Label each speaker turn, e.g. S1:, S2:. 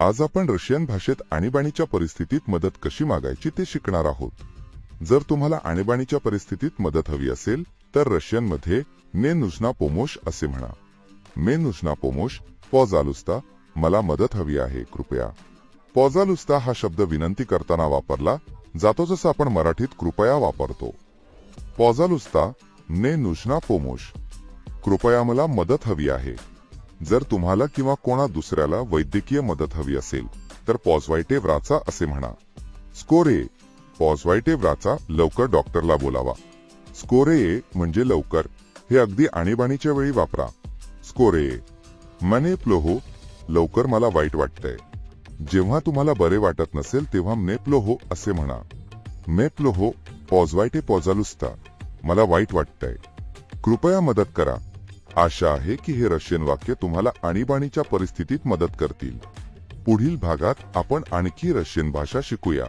S1: आज आपण रशियन भाषेत आणीबाणीच्या परिस्थितीत मदत कशी मागायची ते शिकणार आहोत. जर तुम्हाला आणीबाणीच्या परिस्थितीत मदत हवी असेल तर रशियनमध्ये ने नुजना पोमोश असे म्हणा. मे नुजना पोमोश पॉझालुस्ता मला मदत हवी आहे कृपया. पॉझालुस्ता हा शब्द विनंती करताना वापरला जातो जसं आपण मराठीत कृपया वापरतो. पॉझालुस्ता ने नुजना पोमोश कृपया मला मदत हवी आहे. जर तुम्हाला किंवा कोणा दुसऱ्याला वैद्यकीय मदत हवी असेल तर पॉझवायटे व्राचा असे म्हणा. स्कोरे पॉझवायटे व्राचा लवकर डॉक्टरला बोलावा. स्कोरे म्हणजे लवकर हे अगदी आणीबाणीच्या वेळी वापरा. स्कोरे मने प्लोहो लवकर मला वाईट वाटतंय. जेव्हा तुम्हाला बरे वाटत नसेल तेव्हा मेप्लोहो असे म्हणा. मेप्लोहो पॉझवायटे पॉझालुस्ता मला वाईट वाटतंय. कृपया मदत करा. आशा आहे की हे रशियन वाक्य तुम्हाला आणीबाणीच्या परिस्थितीत मदत करतील. पुढील भागात आपण आणखी रशियन भाषा शिकूया.